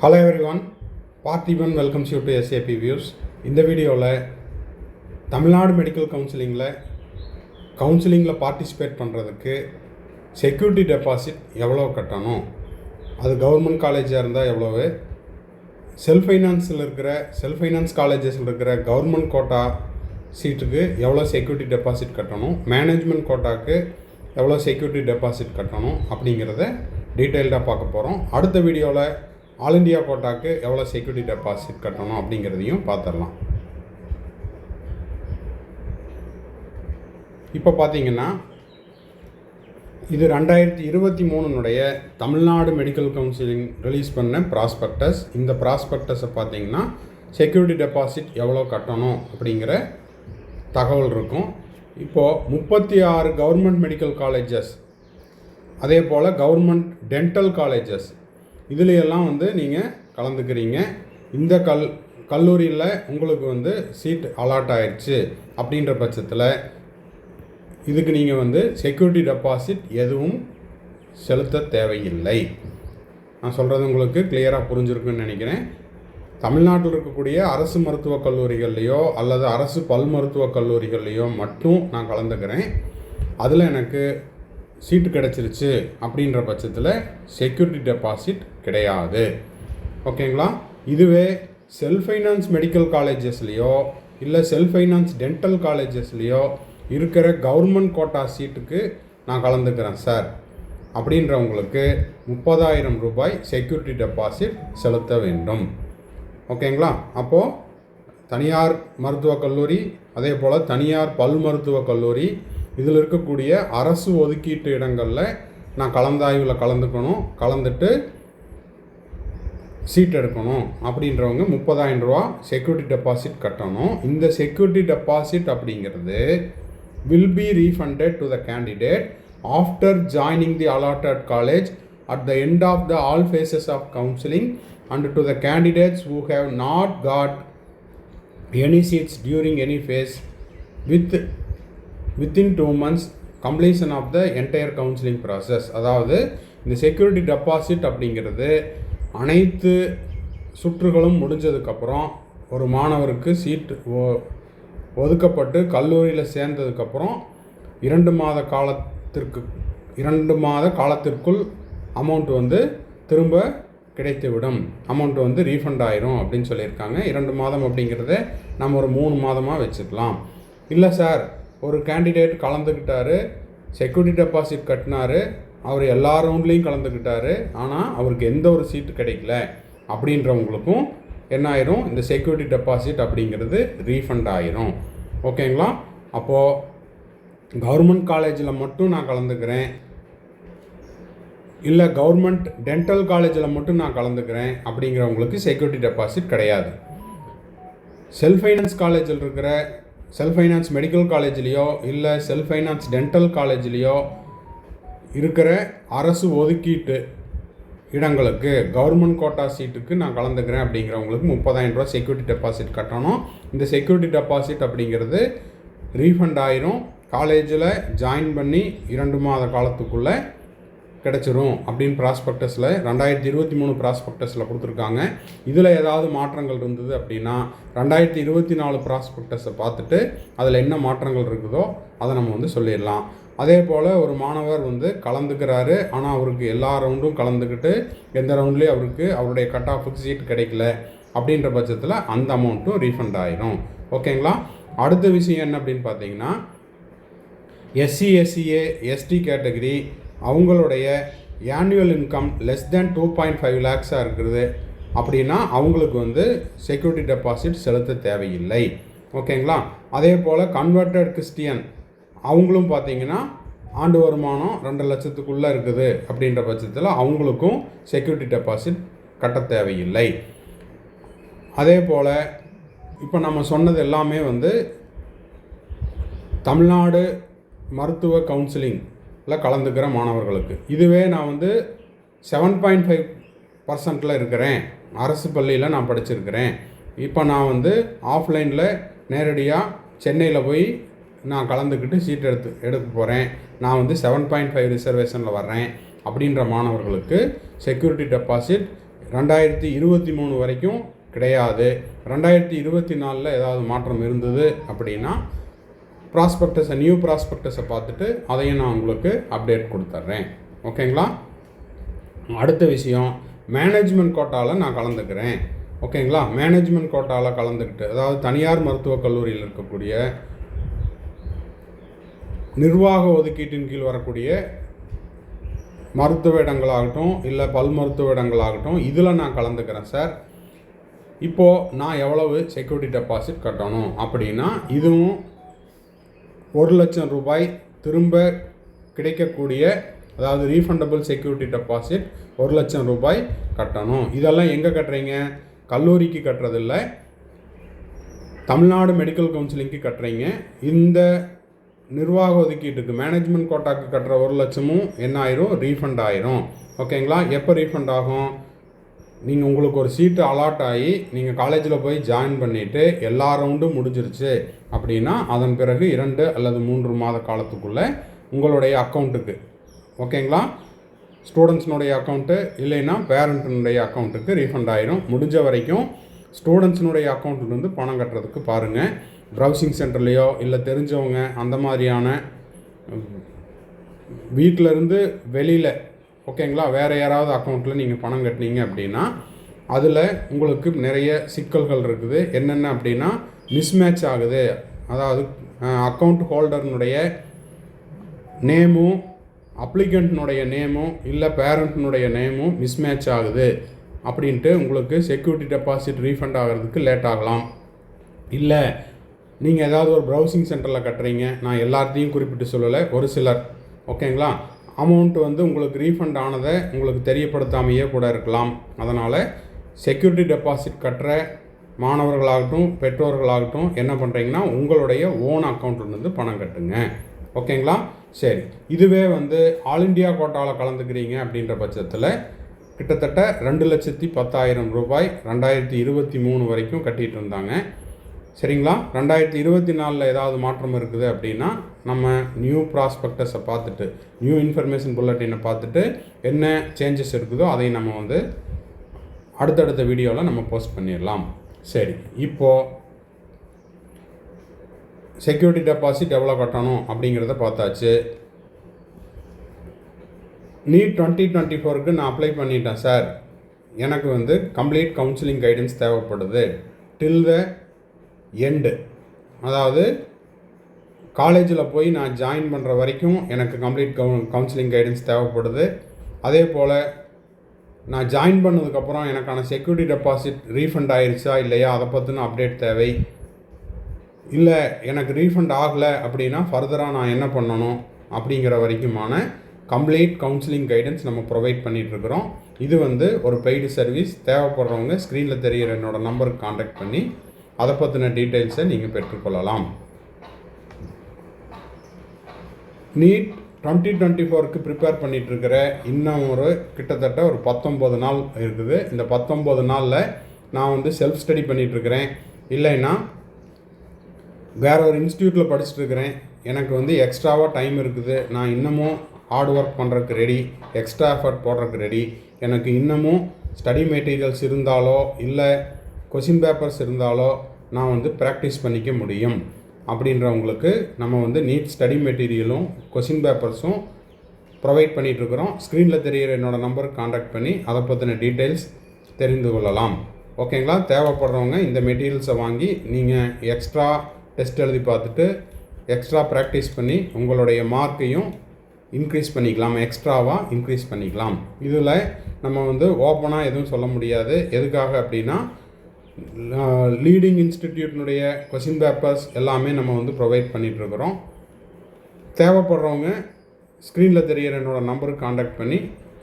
Hello everyone Parthiban welcomes you to SAP views இந்த வீடியோவில் Tamil Nadu medical கவுன்சிலிங்கில் கவுன்சிலிங்கில் பார்ட்டிசிபேட் பண்ணுறதுக்கு செக்யூரிட்டி டெபாசிட் எவ்வளோ கட்டணும்? அது கவர்மெண்ட் காலேஜாக இருந்தால் எவ்வளவு? செல்ஃப் ஃபைனான்ஸில் இருக்கிற செல்ஃப் ஃபைனான்ஸ் காலேஜஸில் இருக்கிற கவர்மெண்ட் கோட்டா சீட்டுக்கு எவ்வளோ செக்யூரிட்டி டெபாசிட் கட்டணும்? மேனேஜ்மெண்ட் கோட்டாக்கு எவ்வளோ செக்யூரிட்டி டெபாசிட் கட்டணும்? அப்படிங்கிறத டீட்டெயில்டாக பார்க்க போகிறோம் அடுத்த வீடியோவில் ஆல் இண்டியா கோட்டாக்கு எவ்வளோ செக்யூரிட்டி டெபாசிட் கட்டணும் அப்படிங்கிறதையும் பார்த்துடலாம் இப்போ பார்த்தீங்கன்னா இது ரெண்டாயிரத்தி இருபத்தி மூணுனுடைய தமிழ்நாடு மெடிக்கல் கவுன்சிலிங் ரிலீஸ் பண்ண ப்ராஸ்பெக்டஸ் இந்த ப்ராஸ்பெக்டஸை பார்த்தீங்கன்னா செக்யூரிட்டி டெபாசிட் எவ்வளோ கட்டணும் அப்படிங்கிற தகவல் இருக்கும். இப்போது முப்பத்தி ஆறு கவர்மெண்ட் மெடிக்கல் காலேஜஸ் அதே போல் கவர்மெண்ட் டென்டல் காலேஜஸ் இதுலையெல்லாம் வந்து நீங்கள் கலந்துக்கிறீங்க. இந்த கல் கல்லூரியில் உங்களுக்கு வந்து சீட் அலாட் ஆயிடுச்சு அப்படின்ற பட்சத்தில் இதுக்கு நீங்கள் வந்து செக்யூரிட்டி டெபாசிட் எதுவும் செலுத்த தேவையில்லை. நான் சொல்கிறது உங்களுக்கு கிளியராக புரிஞ்சிருக்குன்னு நினைக்கிறேன். தமிழ்நாட்டில் இருக்கக்கூடிய அரசு மருத்துவக் கல்லூரிகள்லையோ அல்லது அரசு பல் மருத்துவக் கல்லூரிகள்லையோ மட்டும் நான் கலந்துக்கிறேன். அதில் எனக்கு சீட்டு கிடச்சிருச்சு அப்படின்ற பட்சத்தில் செக்யூரிட்டி டெபாசிட் கிடையாது. ஓகேங்களா? இதுவே செல்ஃப் ஃபைனான்ஸ் மெடிக்கல் காலேஜஸ்லேயோ இல்லை செல்ஃப் ஃபைனான்ஸ் டென்டல் காலேஜஸ்லேயோ இருக்கிற கவர்மெண்ட் கோட்டா சீட்டுக்கு நான் கலந்துக்கிறேன் சார் அப்படின்றவங்களுக்கு முப்பதாயிரம் ரூபாய் செக்யூரிட்டி டெபாசிட் செலுத்த வேண்டும். ஓகேங்களா? அப்போது தனியார் மருத்துவக் கல்லூரி அதே போல் தனியார் பல் மருத்துவக் கல்லூரி இதில் இருக்கக்கூடிய அரசு ஒதுக்கீட்டு இடங்களில் நான் கலந்தாய்வில் கலந்துக்கணும் கலந்துட்டு சீட் எடுக்கணும் அப்படின்றவங்க முப்பதாயிரம் ரூபா செக்யூரிட்டி டெபாசிட் கட்டணும். இந்த செக்யூரிட்டி டெபாசிட் அப்படிங்கிறது will be refunded to the candidate after joining the allotted college at the end of the all phases of counselling and to the candidates who have not got any seats during any phase with within two months completion of the entire counselling process அதாவது இந்த security deposit அப்படிங்கிறது அனைத்து சுற்றுகளும் முடிஞ்சதுக்கப்புறம் ஒரு மாணவருக்கு seat ஒதுக்கப்பட்டு கல்லூரியில் சேர்ந்ததுக்கப்புறம் இரண்டு மாத காலத்திற்கு இரண்டு மாத காலத்திற்குள் அமௌண்ட் வந்து திரும்ப கிடைத்துவிடும். அமௌண்ட் வந்து ரீஃபண்ட் ஆயிரும் அப்படின்னு சொல்லியிருக்காங்க. இரண்டு மாதம் அப்படிங்கிறத நம்ம ஒரு மூணு மாதமாக வச்சுக்கலாம். இல்லை சார் ஒரு கேண்டிடேட் கலந்துக்கிட்டாரு செக்யூரிட்டி டெபாசிட் கட்டினாரு அவர் எல்லா ரவுண்ட்லேயும் கலந்துக்கிட்டாரு ஆனால் அவருக்கு எந்த ஒரு சீட்டு கிடைக்கல. அப்படின்றவங்களுக்கும் என்ன ஆயிரும்? இந்த செக்யூரிட்டி டெபாசிட் அப்படிங்கிறது ரீஃபண்ட் ஆயிரும். ஓகேங்களா அப்போது கவர்மெண்ட் காலேஜில் மட்டும் நான் கலந்துக்கிறேன். இல்லை கவர்மெண்ட் டென்டல் காலேஜில் மட்டும் நான் கலந்துக்கிறேன் அப்படிங்கிறவங்களுக்கு செக்யூரிட்டி டெபாசிட் கிடையாது. செல்ஃப் ஃபைனான்ஸ் காலேஜில் இருக்கிற செல்ஃப் ஃபைனான்ஸ் மெடிக்கல் காலேஜ்லேயோ இல்லை செல்ஃப் ஃபைனான்ஸ் டென்டல் காலேஜ்லேயோ இருக்கிற அரசு ஒதுக்கீட்டு இடங்களுக்கு கவர்மெண்ட் கோட்டா சீட்டுக்கு நான் கலந்துக்கிறேன் அப்படிங்கிறவங்களுக்கு முப்பதாயிரம் ரூபா செக்யூரிட்டி டெபாசிட் கட்டணும். இந்த செக்யூரிட்டி டெபாசிட் அப்படிங்கிறது ரீஃபண்ட் ஆயிரும். காலேஜில் ஜாயின் பண்ணி இரண்டு மாத காலத்துக்குள்ளே கிடச்சிரும் அப்படின்னு ப்ராஸ்பெக்டஸில் ரெண்டாயிரத்தி இருபத்தி மூணு ப்ராஸ்பெக்டஸில் கொடுத்துருக்காங்க. இதில் ஏதாவது மாற்றங்கள் இருந்தது அப்படின்னா ரெண்டாயிரத்தி இருபத்தி நாலு ப்ராஸ்பெக்டஸை பார்த்துட்டு அதில் என்ன மாற்றங்கள் இருக்குதோ அதை நம்ம வந்து சொல்லிடலாம். அதே போல் ஒரு மாணவர் வந்து கலந்துக்கிறாரு. ஆனால் அவருக்கு எல்லா ரவுண்டும் கலந்துக்கிட்டு எந்த ரவுண்ட்லேயும் அவருக்கு அவருடைய கட் ஆஃபுக்கு சீட் கிடைக்கல அப்படின்ற பட்சத்தில் அந்த அமௌண்ட்டும் ரீஃபண்ட் ஆயிரும். ஓகேங்களா? அடுத்த விஷயம் என்ன அப்படின்னு பார்த்தீங்கன்னா எஸ்சி எஸ்சிஏ எஸ்டி கேட்டகரி அவங்களுடைய annual income less than two point five லேக்ஸாக இருக்கிறது அப்படின்னா அவங்களுக்கு வந்து செக்யூரிட்டி டெபாசிட் செலுத்த தேவையில்லை. ஓகேங்களா? அதே போல் கன்வெர்டட் கிறிஸ்டியன் அவங்களும் பார்த்தீங்கன்னா ஆண்டு வருமானம் ரெண்டு லட்சத்துக்குள்ளே இருக்குது அப்படின்ற பட்சத்தில் அவங்களுக்கும் செக்யூரிட்டி டெபாசிட் கட்ட தேவையில்லை. அதே போல் இப்போ நம்ம சொன்னது எல்லாமே வந்து தமிழ்நாடு மருத்துவ கவுன்சிலிங் கலந்துக்கிற மாணவர்களுக்கு. இதுவே நான் வந்து செவன் பாயிண்ட் ஃபைவ் பர்சன்ட்டில் இருக்கிறேன். அரசு பள்ளியில் நான் படிச்சிருக்கிறேன். இப்போ நான் வந்து ஆஃப்லைனில் நேரடியாக சென்னையில் போய் நான் கலந்துக்கிட்டு சீட் எடுத்து எடுக்க போகிறேன் நான் வந்து செவன் பாயிண்ட் ஃபைவ் ரிசர்வேஷனில் வர்றேன் அப்படின்ற மாணவர்களுக்கு செக்யூரிட்டி டெபாசிட் ரெண்டாயிரத்தி இருபத்தி மூணு வரைக்கும் கிடையாது. ரெண்டாயிரத்தி இருபத்தி நாலில் ஏதாவது மாற்றம் இருந்தது அப்படின்னா ப்ராஸ்பெக்டஸை நியூ ப்ராஸ்பெக்டஸை பார்த்துட்டு அதையும் நான் உங்களுக்கு அப்டேட் கொடுத்துட்றேன் ஓகேங்களா அடுத்த விஷயம் மேனேஜ்மெண்ட் கோட்டாவில் நான் கலந்துக்கிறேன். ஓகேங்களா மேனேஜ்மெண்ட் கோட்டாவில் கலந்துக்கிட்டு அதாவது தனியார் மருத்துவக் கல்லூரியில் இருக்கக்கூடிய நிர்வாக ஒதுக்கீட்டின் கீழ் வரக்கூடிய மருத்துவ இடங்களாகட்டும் இல்லை பல் மருத்துவ இடங்களாகட்டும் இதில் நான் கலந்துக்கிறேன் சார் இப்போது நான் எவ்வளவு செக்யூரிட்டி டெபாசிட் கட்டணும் அப்படின்னா இதுவும் ஒரு லட்சம் ரூபாய் திரும்ப கிடைக்கக்கூடிய அதாவது ரீஃபண்டபிள் செக்யூரிட்டி டெபாசிட் ஒரு லட்சம் ரூபாய் கட்டணும். இதெல்லாம் எங்கே கட்டுறீங்க? கல்லூரிக்கு கட்டுறதில்ல. தமிழ்நாடு மெடிக்கல் கவுன்சிலிங்க்கு கட்டுறீங்க. இந்த நிர்வாக ஒதுக்கீட்டுக்கு மேனேஜ்மெண்ட் கோட்டாக்கு கட்டுற ஒரு லட்சமும் என்ன ஆயிரும்? ரீஃபண்ட் ஆயிரும். ஓகேங்களா எப்போ ரீஃபண்ட் ஆகும்? நீங்கள் உங்களுக்கு ஒரு சீட்டு அலாட் ஆகி நீங்கள் காலேஜில் போய் ஜாயின் பண்ணிவிட்டு எல்லா ரவுண்டும் முடிஞ்சிருச்சு அப்படின்னா அதன் பிறகு இரண்டு அல்லது மூன்று மாத காலத்துக்குள்ளே உங்களுடைய அக்கௌண்ட்டுக்கு ஓகேங்களா ஸ்டூடெண்ட்ஸினுடைய அக்கௌண்ட்டு இல்லைன்னா பேரண்ட்டினுடைய அக்கௌண்ட்டுக்கு ரீஃபண்ட் ஆயிரும். முடிஞ்ச வரைக்கும் ஸ்டூடெண்ட்ஸினுடைய அக்கௌண்ட்லேருந்து பணம் கட்டுறதுக்கு பாருங்கள் ப்ரௌசிங் சென்டர்லேயோ இல்லை தெரிஞ்சவங்க அந்த மாதிரியான வீட்டிலருந்து வெளியில் ஓகேங்களா? வேறு யாராவது அக்கௌண்ட்டில் நீங்கள் பணம் கட்டினீங்க அப்படின்னா அதில் உங்களுக்கு நிறைய சிக்கல்கள் இருக்குது. என்னென்ன அப்படின்னா மிஸ்மேட்ச் ஆகுது. அதாவது அக்கௌண்ட் ஹோல்டர்னுடைய நேமும் அப்ளிகண்ட்னுடைய நேமும் இல்லை பேரண்ட்னுடைய நேமும் மிஸ்மேட்ச் ஆகுது. அப்படின்ட்டு உங்களுக்கு செக்யூரிட்டி டெபாசிட் ரீஃபண்ட் ஆகிறதுக்கு லேட் ஆகலாம். இல்லை நீங்கள் ஏதாவது ஒரு ப்ரௌசிங் சென்டரில் கட்டுறீங்க. நான் எல்லாத்தையும் குறிப்பிட்டு சொல்லலை ஒரு சிலர். ஓகேங்களா? அமௌண்ட் வந்து உங்களுக்கு ரீஃபண்ட் ஆனதை உங்களுக்கு தெரியப்படுத்தாமையே கூட இருக்கலாம். அதனால் செக்யூரிட்டி டெபாசிட் கட்டுற மாணவர்களாகட்டும் பெற்றோர்களாகட்டும் என்ன பண்ணுறீங்கன்னா உங்களுடைய ஓன் அக்கௌண்ட்லேருந்து பணம் கட்டுங்க. ஓகேங்களா? சரி. இதுவே வந்து ஆல் இண்டியா கோட்டாவில் கலந்துக்கிறீங்க அப்படின்ற பட்சத்தில் கிட்டத்தட்ட ரெண்டு லட்சத்தி பத்தாயிரம் ரூபாய் ரெண்டாயிரத்தி இருபத்தி மூணு வரைக்கும் கட்டிகிட்டு இருந்தாங்க. சரிங்களா? ரெண்டாயிரத்தி இருபத்தி நாலில் ஏதாவது மாற்றம் இருக்குது அப்படின்னா நம்ம நியூ ப்ராஸ்பெக்டஸை பார்த்துட்டு நியூ இன்ஃபர்மேஷன் புல்லட்டினை பார்த்துட்டு என்ன சேஞ்சஸ் இருக்குதோ அதை நம்ம வந்து அடுத்தடுத்த வீடியோவில் நம்ம போஸ்ட் பண்ணிடலாம் சரி இப்போது செக்யூரிட்டி டெபாசிட் எவ்வளோ கட்டணும் அப்படிங்கிறத பார்த்தாச்சு. நீட் டுவெண்ட்டி டுவெண்ட்டி ஃபோருக்கு நான் அப்ளை பண்ணிட்டேன் சார் எனக்கு வந்து கம்ப்ளீட் கவுன்சிலிங் கைடன்ஸ் தேவைப்படுது. டில் த எண்டு அதாவது காலேஜில் போய் நான் ஜாயின் பண்ணுற வரைக்கும் எனக்கு கம்ப்ளீட் கவு கவுன்சிலிங் கைடன்ஸ் தேவைப்படுது. அதே போல் நான் ஜாயின் பண்ணதுக்கப்புறம் எனக்கான செக்யூரிட்டி டெபாசிட் ரீஃபண்ட் ஆயிடுச்சா இல்லையா அதை பற்றின அப்டேட் தேவை. இல்லை எனக்கு ரீஃபண்ட் ஆகலை அப்படின்னா ஃபர்தராக நான் என்ன பண்ணணும் அப்படிங்கிற வரைக்குமான கம்ப்ளீட் கவுன்சிலிங் கைடன்ஸ் நம்ம ப்ரொவைட் பண்ணிகிட்ருக்குறோம் இது வந்து ஒரு பெய்டு சர்வீஸ் தேவைப்படுறவங்க ஸ்க்ரீனில் தெரிகிற என்னோடய நம்பருக்கு காண்டாக்ட் பண்ணி அதை பற்றின டீட்டெயில்ஸை நீங்கள் பெற்றுக்கொள்ளலாம். நீட் டுவெண்ட்டி டுவெண்ட்டி ஃபோருக்கு ப்ரிப்பேர் பண்ணிகிட்ருக்கிற இன்னும் ஒரு கிட்டத்தட்ட ஒரு பத்தொம்போது நாள் இருக்குது. இந்த பத்தொம்பது நாளில் நான் வந்து செல்ஃப் ஸ்டடி பண்ணிகிட்ருக்கிறேன் இல்லைன்னா வேறு ஒரு இன்ஸ்டியூட்டில் படிச்சுட்டு இருக்கிறேன் எனக்கு வந்து எக்ஸ்ட்ராவாக டைம் இருக்குது. நான் இன்னமும் ஹார்ட் ஒர்க் பண்ணுறதுக்கு ரெடி எக்ஸ்ட்ரா எஃபர்ட் போடுறதுக்கு ரெடி எனக்கு இன்னமும் ஸ்டடி மெட்டீரியல்ஸ் இருந்தாலோ இல்லை கொஷின் பேப்பர்ஸ் இருந்தாலோ நான் வந்து ப்ராக்டிஸ் பண்ணிக்க முடியும். அப்படின்றவங்களுக்கு நம்ம வந்து நீட் ஸ்டடி மெட்டீரியலும் கொஷின் பேப்பர்ஸும் ப்ரொவைட் பண்ணிகிட்ருக்குறோம் ஸ்க்ரீனில் தெரிகிற என்னோடய நம்பருக்கு காண்டாக்ட் பண்ணி அதை பற்றின டீட்டெயில்ஸ் தெரிந்து கொள்ளலாம். ஓகேங்களா தேவைப்படுறவங்க இந்த மெட்டீரியல்ஸை வாங்கி நீங்கள் எக்ஸ்ட்ரா டெஸ்ட் எழுதி பார்த்துட்டு எக்ஸ்ட்ரா ப்ராக்டிஸ் பண்ணி உங்களுடைய மார்க்கையும் இன்க்ரீஸ் பண்ணிக்கலாம். எக்ஸ்ட்ராவாக இன்க்ரீஸ் பண்ணிக்கலாம். இதில் நம்ம வந்து ஓப்பனாக எதுவும் சொல்ல முடியாது. எதுக்காக அப்படின்னா லீடிங் இன்ஸ்டிடியூட்னுடைய கொஷின் பேப்பர்ஸ் எல்லாமே நம்ம வந்து ப்ரொவைட் பண்ணிகிட்ருக்குறோம் தேவைப்படுறவங்க ஸ்க்ரீனில் தெரிகிற என்னோடய நம்பருக்கு காண்டாக்ட் பண்ணி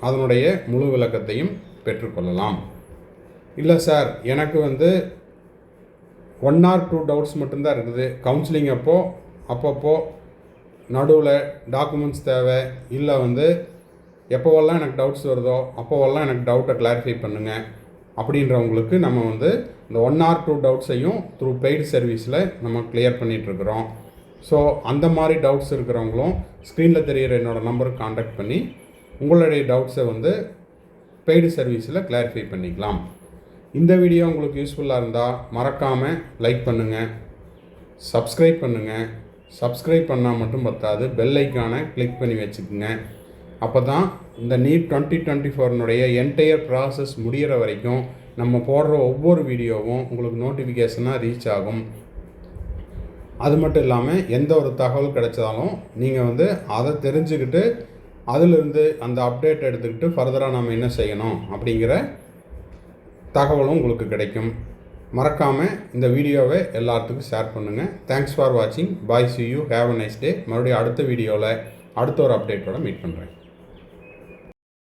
அதனுடைய முழு விளக்கத்தையும் பெற்றுக்கொள்ளலாம். இல்லை சார் எனக்கு வந்து ஒன் ஆர் டூ டவுட்ஸ் மட்டும்தான் இருக்குது. கவுன்சிலிங் அப்போது அப்பப்போ நடுவில் டாக்குமெண்ட்ஸ் தேவை. இல்லை வந்து எப்போவெல்லாம் எனக்கு டவுட்ஸ் வருதோ அப்போவெல்லாம் எனக்கு டவுட்டை கிளாரிஃபை பண்ணுங்கள் அப்படின்றவங்களுக்கு நம்ம வந்து இந்த ஒன் ஆர் டூ டவுட்ஸையும் த்ரூ பெய்டு சர்வீஸில் நம்ம கிளியர் பண்ணிகிட்ருக்குறோம் ஸோ அந்த மாதிரி டவுட்ஸ் இருக்கிறவங்களும் ஸ்க்ரீனில் தெரிகிற என்னோடய நம்பருக்கு காண்டாக்ட் பண்ணி உங்களுடைய டவுட்ஸை வந்து பெய்டு சர்வீஸில் கிளாரிஃபை பண்ணிக்கலாம். இந்த வீடியோ உங்களுக்கு யூஸ்ஃபுல்லாக இருந்தால் மறக்காமல் லைக் பண்ணுங்கள் சப்ஸ்கிரைப் பண்ணுங்கள் சப்ஸ்கிரைப் பண்ணால் மட்டும் பத்தாது பெல் ஐக்கானை கிளிக் பண்ணி வச்சுக்கோங்க. அப்போ தான் இந்த நீட் டுவெண்ட்டி டுவெண்ட்டி ஃபோர்னுடைய என்டையர் ப்ராசஸ் முடிகிற வரைக்கும் நம்ம போடுற ஒவ்வொரு வீடியோவும் உங்களுக்கு நோட்டிஃபிகேஷனாக ரீச் ஆகும். அது மட்டும் இல்லாமல் எந்த ஒரு தகவல் கிடைச்சாலும் நீங்கள் வந்து அதை தெரிஞ்சுக்கிட்டு அதிலிருந்து அந்த அப்டேட் எடுத்துக்கிட்டு ஃபர்தராக நம்ம என்ன செய்யணும் அப்படிங்கிற தகவலும் உங்களுக்கு கிடைக்கும். மறக்காமல் இந்த வீடியோவை எல்லாத்துக்கும் ஷேர் பண்ணுங்கள் தேங்க்ஸ் ஃபார் வாட்சிங் bye see you have a nice day மறுபடியும் அடுத்த வீடியோவில் அடுத்த ஒரு அப்டேட்டோட மீட் பண்ணுறேன்